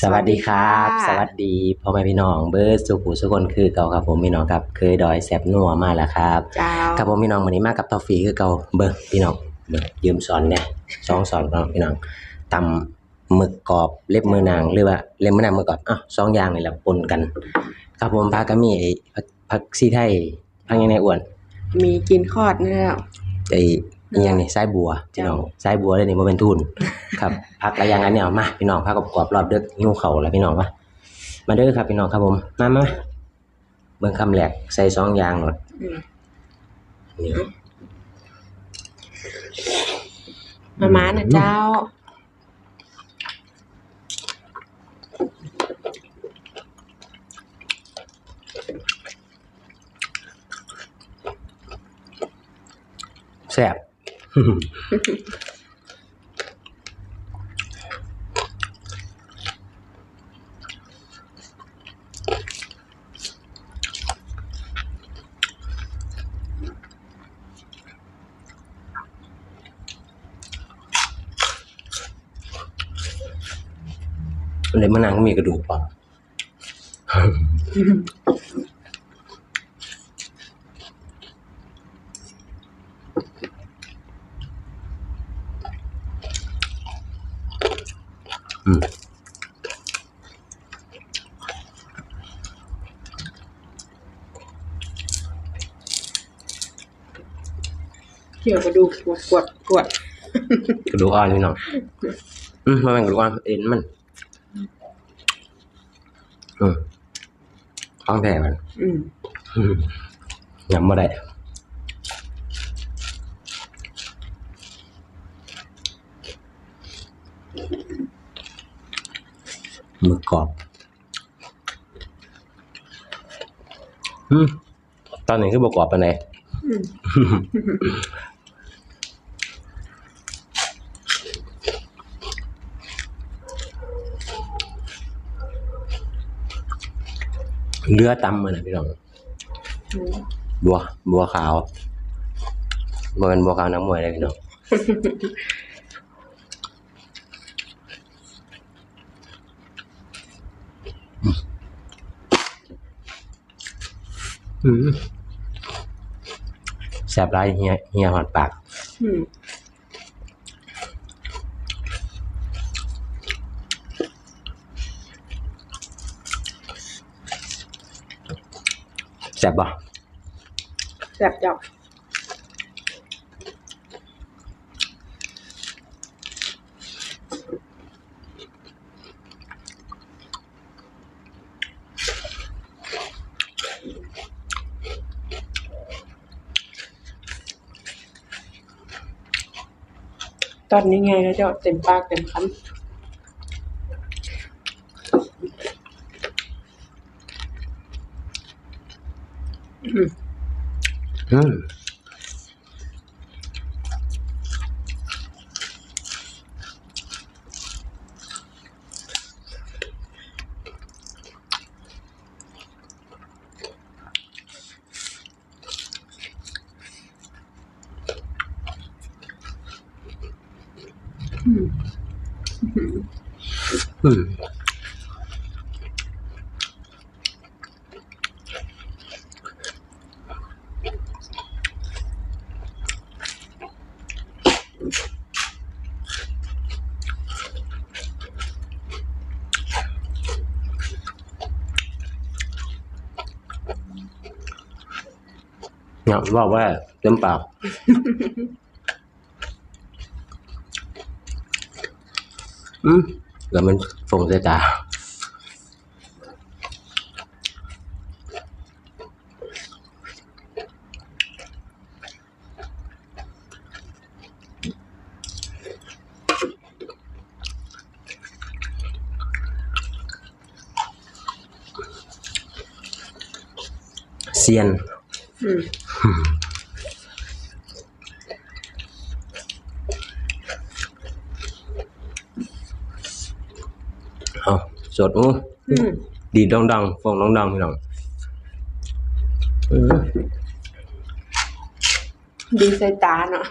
สวัสดีครับค่ะสวัสดีพ่อแม่พี่น้องเบิร์ดสุขุสุกคนคือเก่าครับผมพี่น้องครับเคยดอยแซบนัวมาแล้วครับเจ้าครับผมพี่น้องวันนี้มากับทอฟฟี่คือเก่าเบิร์พี่น้องเบิร์ยืมสอนเนี่ยสองสอนพี่น้องพี่น้องตำหมึกกรอบเล็บมือนางหรือว่าเล็บมือนางหมึกกรอบอะสองอย่างนี่แหละปนกัน ครับผมพาก็มีไอ้ผักผักซีไทยพักยังไงอ้วน มีกินคอดเนี่ยไอ้ อีหยังนี่ไส้บัวพี่น้องไส้บัวเลยนี่บ่เป็นทุนครับพักอะไรอย่างนั้นเนี่ยมาพี่น้องพักกรอบๆรอบเด้อหิวเข่าวแล้วพี่น้องวะมาเด้อครับพี่น้องครับผมมามาเบิ่งคำแหลกใส่สองอย่างหมดอืมนี่มาม้านะเจ้า แซ่บ เลยมะนางก็มีกระดูกป่ะม เกี่ยวกระดูกกวดกวดกวดกระดูกอ่อนพี่น้องอืมมันเป็นกระดูกอ่อนเอ็นมัน อืมท้องแท้มัน อืมอืมยำบ่ได้ หมึกกรอบอืมตอนนี้คือบกรอบปไหนเรือตำมันนะพี่น้องบัว บัวขาวบัวเป็นบัวขาวน้ำมวยเลยพี่น้อง แสบไรเฮียเฮียหอดปากอืมแสบบ่แซ่บเจ้า ตอนนี้ไงแล้วเจ้าเต็มปากเต็มคำอืม อืม อืมเนี่ยบอ กว่าเต็มปาก อืมแล้วมันฟงใส่ตาเซียนอืมเอาสดอู้อืมดีดองดังฟองดองดังพี่น้องเออดีใส่ตาเนาะ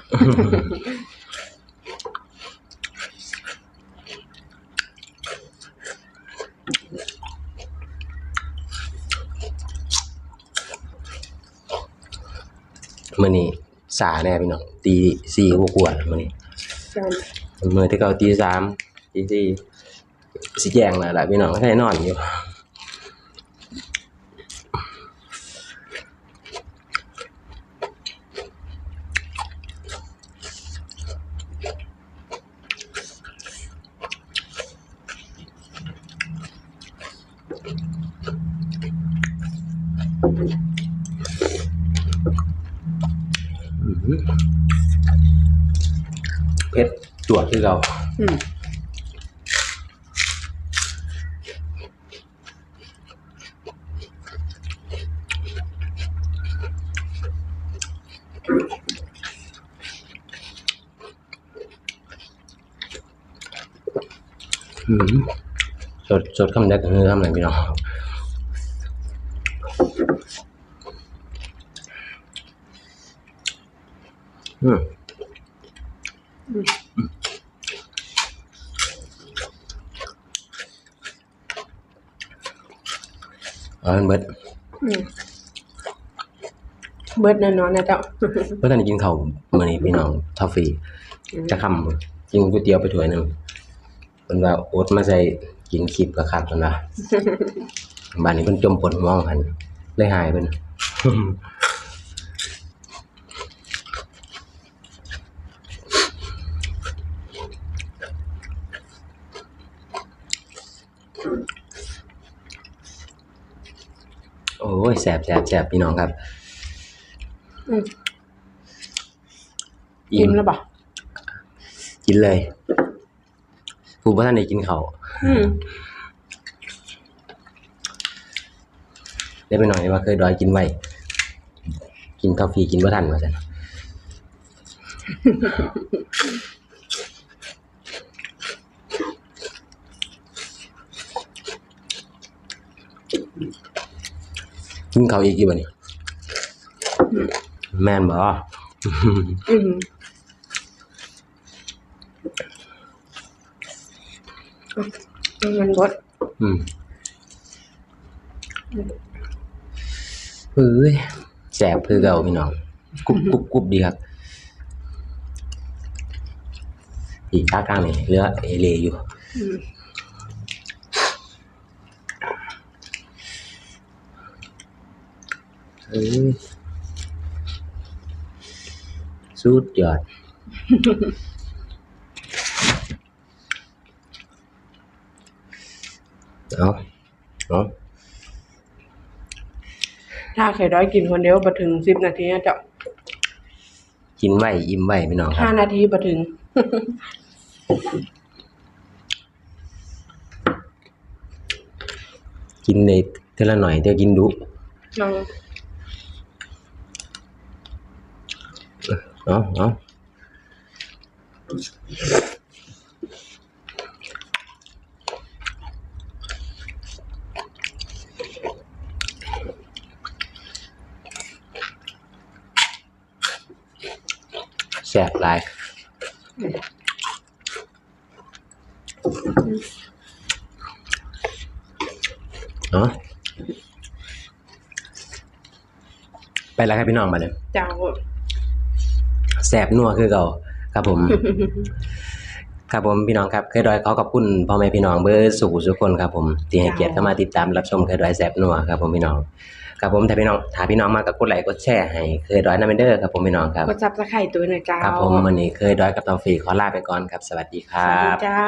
มื้อนี้สาแน่พี่น้องตีสี่กว่าๆมื้อนี้ใช่มื้อที่เก่าตีสามตีสี่ สิแจงแล้วล่ะพี่น้องให้นอนอยู่เผ็ดจวดคือเก่าอืม สดสดคำแรกก็คือคำไหนพี่น้องอืมเอาเป็นเบิดอืมเบิดแน่นอนนะเจ้าเพื่อตอนนี้กินข้าวมื้อนี้พี่น้องทอฟฟี่จะคำกินก๋วยเตี๋ยวไปถ้วยหนึง เพิ่นว่าโอ๊ตมาใส่กินคลิปก็คักเพิ่นว่าบ้านนี้เพิ่นจมปนหัวของหันเลยหายเพิ่นโอ้ยแสบแสบแสบพี่น้องครับอืมอิ่มแล้วปะกินเลย ผู้บ่ทันได้กินข้าวอืมได้ไปหน่อยว่าเคยดอยกินไว้กินกาแฟกินบ่ทันว่าซั่นกินข้าวอีกอยู่บ่นี่แม่นบ่ อืมเอา มันบดอืมเฮ้ยแสบคือเก่าพี่น้องกรุบกรุบกรุบดีครับ อีกข้างกลางนี่เหลือเอเลอยู่อืมเอ้ยสุดยอด เอาเอาถ้าเคยร้อยกินคนเดียวมาถึงสิบนาทีนะเจ้ากินไว้อิ่มไว้พี่น้องครัห้าบนาทีมาถึง กินในเท่าละหน่อยเดี๋ยวกินดุลองเอาเอา แสบหลายเนาะไปแล้วครับพี่น้องมาเลยเจ้าแสบนัวคือเก่าครับผม ครับผมพี่น้องครับเคยดอยขอขอบคุณพ่อแม่พี่น้องเบอร์สู่ทุกคนครับผมที่ให้เกียรติเข้ามาติดตามรับชมเคยดอยแสบนัวครับผมพี่น้องครับผมถ้าพี่น้องถ้าพี่น้องมากับกดไลค์กดแชร์ให้เคยดอยนาเมนเดอร์ครับผมพี่น้องครับกดซับสไครต์ตัวหน่อยเจ้าครับผมวันนี้เคยดอยกับตองฟรีขอลาไปก่อนครับ สวัสดีคสรัวัสดีบเจ้า